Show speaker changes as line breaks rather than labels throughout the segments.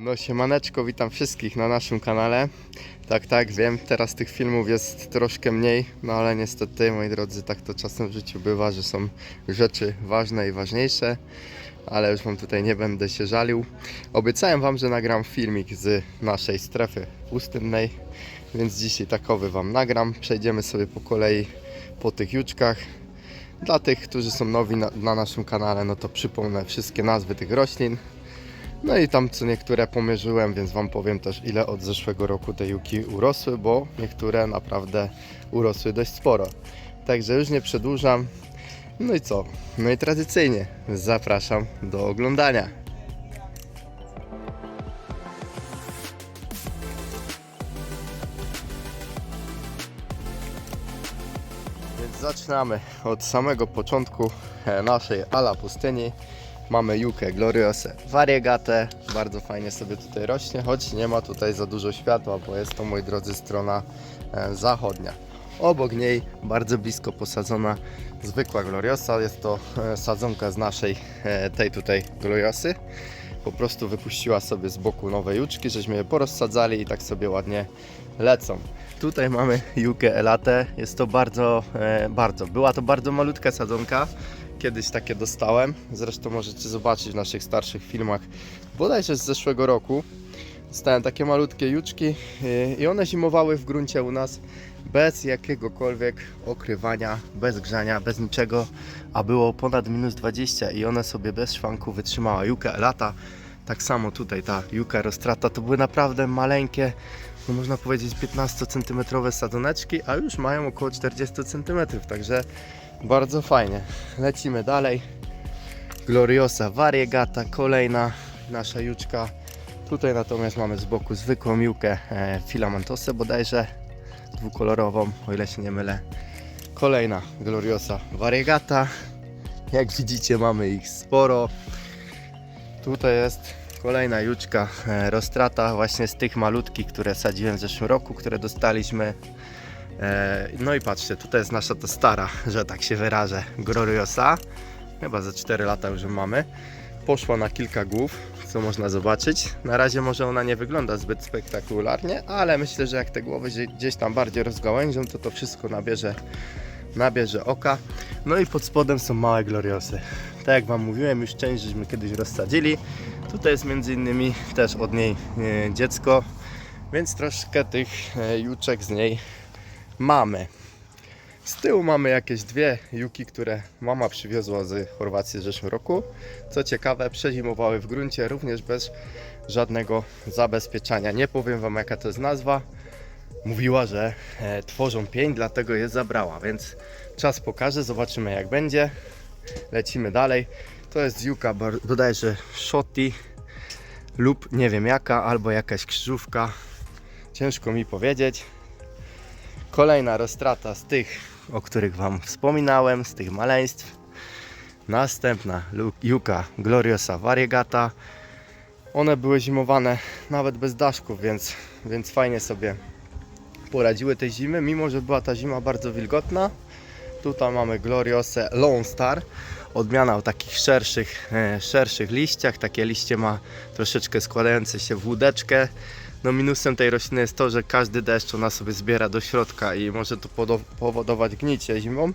No siemaneczko, witam wszystkich na naszym kanale. Tak, tak, wiem, teraz tych filmów jest troszkę mniej, no ale niestety, moi drodzy, tak to czasem w życiu bywa, że są rzeczy ważne i ważniejsze, ale już wam tutaj nie będę się żalił. Obiecałem wam, że nagram filmik z naszej strefy pustynnej, więc dzisiaj takowy wam nagram. Przejdziemy sobie po kolei po tych juczkach. Dla tych, którzy są nowi na, na naszym kanale, no to przypomnę wszystkie nazwy tych roślin. No i tam co niektóre pomierzyłem, więc Wam powiem też ile od zeszłego roku te juki urosły, bo niektóre naprawdę urosły dość sporo. Także już nie przedłużam. No i co? No i tradycyjnie zapraszam do oglądania. Więc zaczynamy od samego początku e, naszej ala pustyni. Mamy Jukę Gloriosę Variegate. Bardzo fajnie sobie tutaj rośnie, choć nie ma tutaj za dużo światła, bo jest to, moi drodzy, strona e, zachodnia. Obok niej, bardzo blisko posadzona zwykła Gloriosa. Jest to e, sadzonka z naszej, e, tej tutaj Gloriosy. Po prostu wypuściła sobie z boku nowe juczki, żeśmy je porozsadzali i tak sobie ładnie lecą. Tutaj mamy Jukę Elate. Jest to bardzo, bardzo, była to bardzo malutka sadzonka. Kiedyś takie dostałem. Zresztą możecie zobaczyć w naszych starszych filmach, bodajże z zeszłego roku. Dostałem takie malutkie juczki yy, i one zimowały w gruncie u nas bez jakiegokolwiek okrywania, bez grzania, bez niczego, a było ponad minus 20 i one sobie bez szwanku wytrzymała. Juka Elata, tak samo tutaj ta Juka Rostrata, to były naprawdę maleńkie, no można powiedzieć 15 cm sadzoneczki, a już mają około 40 cm, także bardzo fajnie. Lecimy dalej. Gloriosa Variegata, kolejna nasza juczka. Tutaj natomiast mamy z boku zwykłą miłkę e, filamentosę bodajże, dwukolorową, o ile się nie mylę. Kolejna Gloriosa Variegata. Jak widzicie mamy ich sporo. Tutaj jest kolejna juczka e, Rostrata, właśnie z tych malutkich, które sadziłem w zeszłym roku, które dostaliśmy. E, No i patrzcie, tutaj jest nasza ta stara, że tak się wyrażę, Gloriosa. Chyba za 4 lata już mamy. Poszła na kilka głów, co można zobaczyć. Na razie może ona nie wygląda zbyt spektakularnie, ale myślę, że jak te głowy gdzie- gdzieś tam bardziej rozgałęzią, to to wszystko nabierze, nabierze oka. No i pod spodem są małe gloriosy. Tak jak Wam mówiłem, już część żeśmy kiedyś rozsadzili. Tutaj jest między innymi też od niej e, dziecko, więc troszkę tych e, juczek z niej mamy. Z tyłu mamy jakieś dwie juki, które mama przywiozła z Chorwacji w zeszłym roku. Co ciekawe, przezimowały w gruncie również bez żadnego zabezpieczania. Nie powiem Wam jaka to jest nazwa. Mówiła, że e, tworzą pień, dlatego je zabrała, więc czas pokaże, zobaczymy jak będzie. Lecimy dalej. To jest juka bodajże Shoti lub nie wiem jaka, albo jakaś krzyżówka. Ciężko mi powiedzieć. Kolejna roztrata z tych, o których Wam wspominałem, z tych maleństw. Następna Juka Gloriosa Variegata. One były zimowane nawet bez daszków, więc, więc fajnie sobie poradziły tej zimy, mimo że była ta zima bardzo wilgotna. Tutaj mamy Gloriosę Lone Star. Odmiana o takich szerszych, e, szerszych liściach. Takie liście ma troszeczkę składające się w łódeczkę. No minusem tej rośliny jest to, że każdy deszcz ona sobie zbiera do środka i może to powodować gnicie zimą.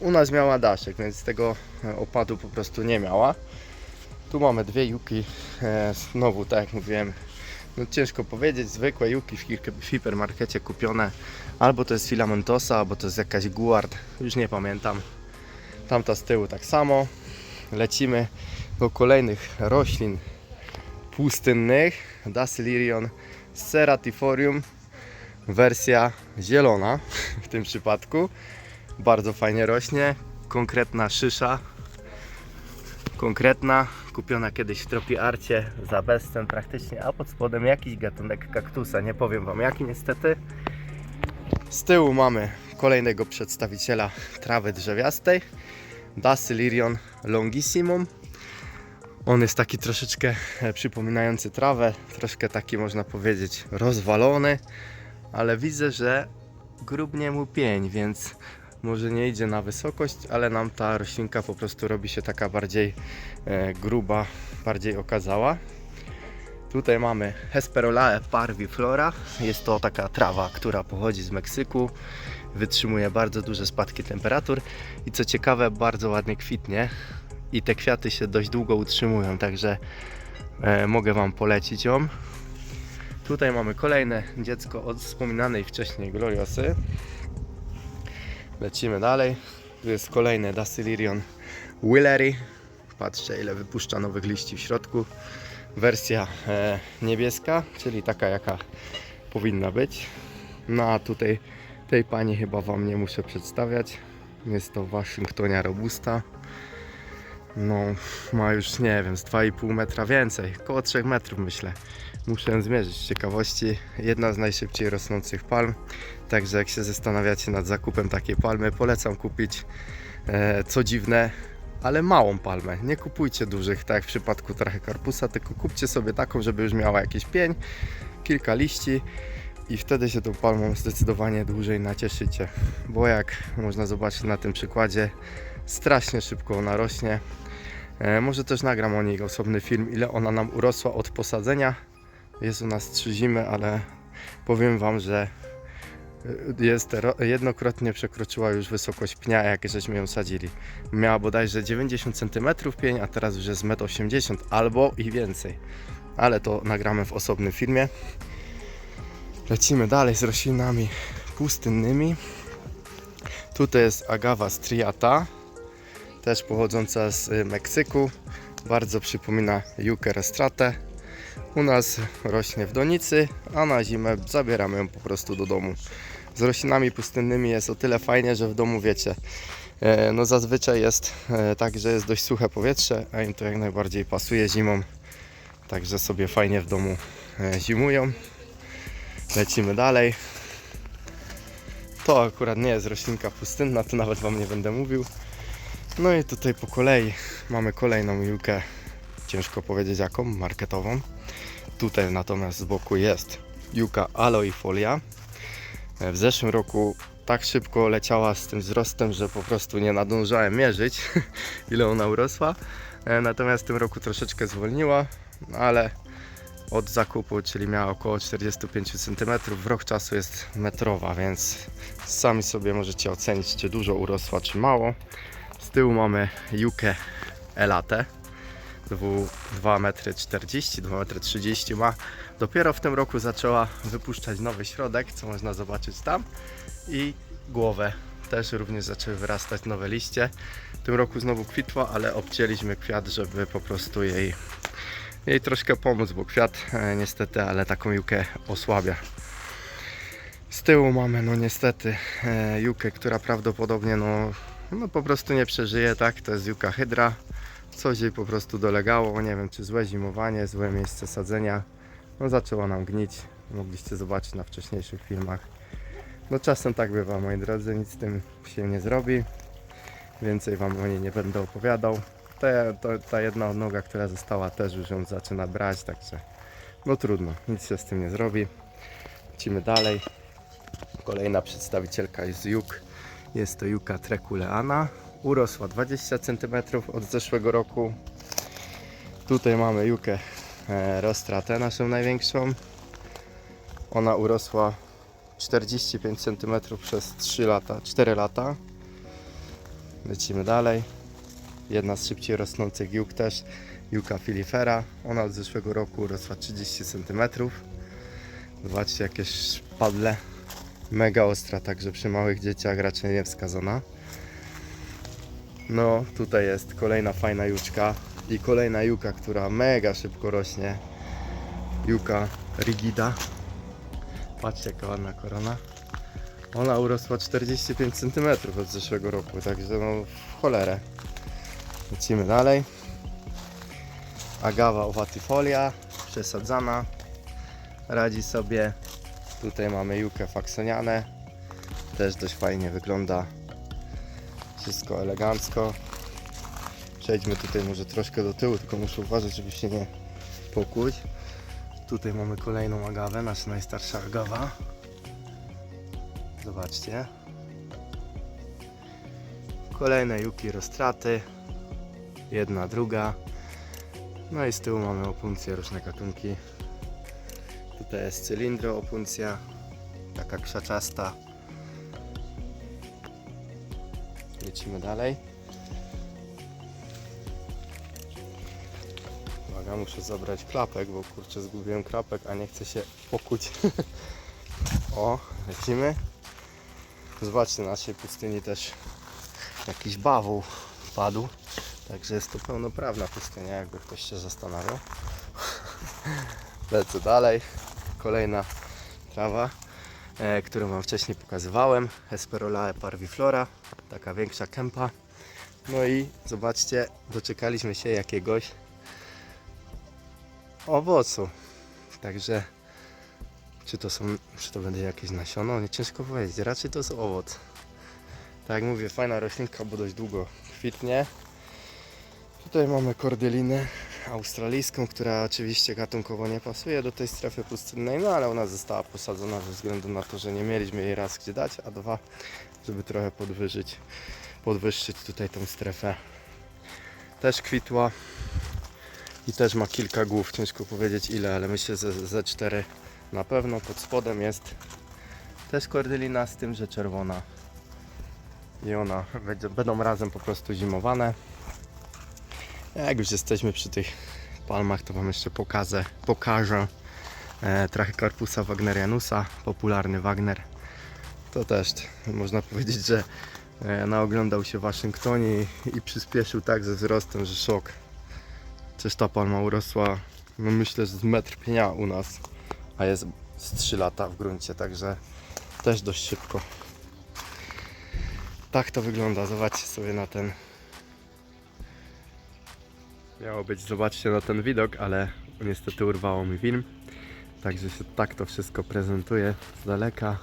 U nas miała daszek, więc tego e, opadu po prostu nie miała. Tu mamy dwie juki, e, znowu tak jak mówiłem, no ciężko powiedzieć, zwykłe juki w hipermarkecie kupione. Albo to jest filamentosa, albo to jest jakaś guard, już nie pamiętam. Tamta z tyłu tak samo. Lecimy do kolejnych roślin pustynnych. Dasylirion Ceratiforium, wersja zielona w tym przypadku. Bardzo fajnie rośnie, konkretna szysza, konkretna, kupiona kiedyś w Tropiarcie za bezcen praktycznie, a pod spodem jakiś gatunek kaktusa, nie powiem Wam jaki niestety. Z tyłu mamy kolejnego przedstawiciela trawy drzewiastej, Dasylirion longissimum. On jest taki troszeczkę e, przypominający trawę, troszkę taki można powiedzieć rozwalony, ale widzę, że grubnie mu pień, więc może nie idzie na wysokość, ale nam ta roślinka po prostu robi się taka bardziej e, gruba, bardziej okazała. Tutaj mamy Hesperolae parviflora. Jest to taka trawa, która pochodzi z Meksyku. Wytrzymuje bardzo duże spadki temperatur i co ciekawe, bardzo ładnie kwitnie. I te kwiaty się dość długo utrzymują, także e, mogę Wam polecić ją. Tutaj mamy kolejne dziecko od wspominanej wcześniej Gloriosy. Lecimy dalej. Tu jest kolejny Dasylirion Willery. Patrzcie ile wypuszcza nowych liści w środku. Wersja e, niebieska, czyli taka jaka powinna być. No a tutaj tej pani chyba Wam nie muszę przedstawiać. Jest to Waszyngtonia Robusta. No, ma już nie wiem, z 2,5 metra więcej, około 3 metrów myślę. Muszę ją zmierzyć ciekawości. Jedna z najszybciej rosnących palm. Także jak się zastanawiacie nad zakupem takiej palmy, polecam kupić e, co dziwne, ale małą palmę. Nie kupujcie dużych, tak jak w przypadku trochę karpusa, tylko kupcie sobie taką, żeby już miała jakiś pień, kilka liści i wtedy się tą palmą zdecydowanie dłużej nacieszycie. Bo jak można zobaczyć na tym przykładzie, strasznie szybko ona rośnie. E, może też nagram o niej osobny film, ile ona nam urosła od posadzenia. Jest u nas trzy zimy, ale powiem Wam, że y, jest ro- jednokrotnie przekroczyła już wysokość pnia, jak żeśmy ją sadzili. Miała bodajże 90 cm pień, a teraz już jest 1,80 m albo i więcej. Ale to nagramy w osobnym filmie. Lecimy dalej z roślinami pustynnymi. Tutaj jest agawa striata, też pochodząca z y, Meksyku. Bardzo przypomina Jukę restratę. U nas rośnie w donicy, a na zimę zabieramy ją po prostu do domu. Z roślinami pustynnymi jest o tyle fajnie, że w domu wiecie, e, no zazwyczaj jest e, tak, że jest dość suche powietrze, a im to jak najbardziej pasuje zimą. Także sobie fajnie w domu e, zimują. Lecimy dalej. To akurat nie jest roślinka pustynna, to nawet Wam nie będę mówił. No i tutaj po kolei mamy kolejną jukę, ciężko powiedzieć jaką, marketową. Tutaj natomiast z boku jest juka aloifolia. E, W zeszłym roku tak szybko leciała z tym wzrostem, że po prostu nie nadążałem mierzyć ile ona urosła. E, Natomiast w tym roku troszeczkę zwolniła, no ale od zakupu, czyli miała około 45 cm, w rok czasu jest metrowa, więc sami sobie możecie ocenić, czy dużo urosła, czy mało. Tyłu mamy Jukę Elatę. 2,40 m, 2,30 m ma. Dopiero w tym roku zaczęła wypuszczać nowy środek, co można zobaczyć tam. I głowę też również zaczęły wyrastać nowe liście. W tym roku znowu kwitła, ale obcięliśmy kwiat, żeby po prostu jej, jej troszkę pomóc, bo kwiat e, niestety, ale taką jukę osłabia. Z tyłu mamy no niestety e, jukę, która prawdopodobnie no, no po prostu nie przeżyje, tak? To jest juka hydra. Coś jej po prostu dolegało, nie wiem czy złe zimowanie, złe miejsce sadzenia. No zaczęło nam gnić, mogliście zobaczyć na wcześniejszych filmach. No czasem tak bywa moi drodzy, nic z tym się nie zrobi. Więcej wam o niej nie będę opowiadał. To, ta jedna odnoga, która została też już ją zaczyna brać, także no trudno, nic się z tym nie zrobi. Lecimy dalej. Kolejna przedstawicielka jest Juk. Jest to Juka Trekuleana. Urosła 20 cm od zeszłego roku. Tutaj mamy Jukę e, Rostratę, naszą największą. Ona urosła 45 cm przez 3 lata, 4 lata. Lecimy dalej. Jedna z szybciej rosnących juk też, Juka filifera. Ona od zeszłego roku urosła 30 cm. Zobaczcie jakie szpadle. Mega ostra, także przy małych dzieciach raczej nie wskazana. No, tutaj jest kolejna fajna juczka i kolejna juka, która mega szybko rośnie. Juka rigida. Patrzcie jaka ładna korona. Ona urosła 45 cm od zeszłego roku, także no w cholerę. Lecimy dalej. Agawa owatifolia, przesadzana. Radzi sobie. Tutaj mamy jukę faksoniane. Też dość fajnie wygląda. Wszystko elegancko. Przejdźmy tutaj może troszkę do tyłu, tylko muszę uważać, żeby się nie pokłuć. Tutaj mamy kolejną agawę, nasza najstarsza agawa. Zobaczcie. Kolejne juki roztraty. Jedna, druga. No i z tyłu mamy opuncje, różne gatunki. Tutaj jest cylindroopuncja, taka krzaczasta. Lecimy dalej. Uwaga, muszę zabrać klapek, bo kurczę zgubiłem klapek, a nie chcę się pokuć. o, lecimy. Zobaczcie, na naszej pustyni też jakiś bawoł padł. Także jest to pełnoprawna pustynia, jakby ktoś się zastanawiał. Lecę dalej. Kolejna trawa, e, którą Wam wcześniej pokazywałem. Esperolae parviflora, taka większa kępa. No i zobaczcie, doczekaliśmy się jakiegoś owocu. Także czy to są, czy to będzie jakieś nasiono? Nie ciężko powiedzieć. Raczej to jest owoc. Tak jak mówię, fajna roślinka, bo dość długo kwitnie. Tutaj mamy kordylinę australijską, która oczywiście gatunkowo nie pasuje do tej strefy pustynnej, no ale ona została posadzona ze względu na to, że nie mieliśmy jej raz gdzie dać, a dwa, żeby trochę podwyżyć, podwyższyć tutaj tą strefę. Też kwitła i też ma kilka głów, ciężko powiedzieć ile, ale myślę, że ze cztery na pewno. Pod spodem jest też kordylina z tym, że czerwona i ona będą razem po prostu zimowane. Jak już jesteśmy przy tych palmach, to Wam jeszcze pokażę, pokażę e, Trachycarpusa wagnerianusa, popularny Wagner. To też można powiedzieć, że e, naoglądał się w Waszyngtonie i, i przyspieszył tak ze wzrostem, że szok. Przecież ta palma urosła, no myślę, że z metr pnia u nas, a jest z 3 lata w gruncie, także też dość szybko. Tak to wygląda, zobaczcie sobie na ten Miało być, zobaczcie na ten widok, ale niestety urwało mi film. Także się tak to wszystko prezentuje z daleka.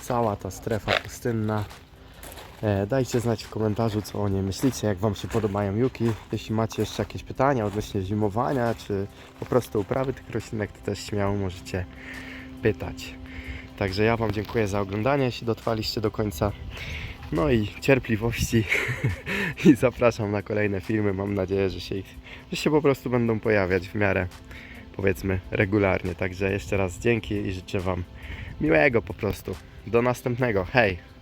Cała ta strefa pustynna. E, dajcie znać w komentarzu, co o niej myślicie, jak Wam się podobają juki. Jeśli macie jeszcze jakieś pytania odnośnie zimowania, czy po prostu uprawy tych roślinek, to też śmiało możecie pytać. Także ja Wam dziękuję za oglądanie, jeśli dotrwaliście do końca. No i cierpliwości i zapraszam na kolejne filmy. Mam nadzieję, że się, ich, że się po prostu będą pojawiać w miarę powiedzmy regularnie. Także jeszcze raz dzięki i życzę Wam miłego po prostu. Do następnego. Hej!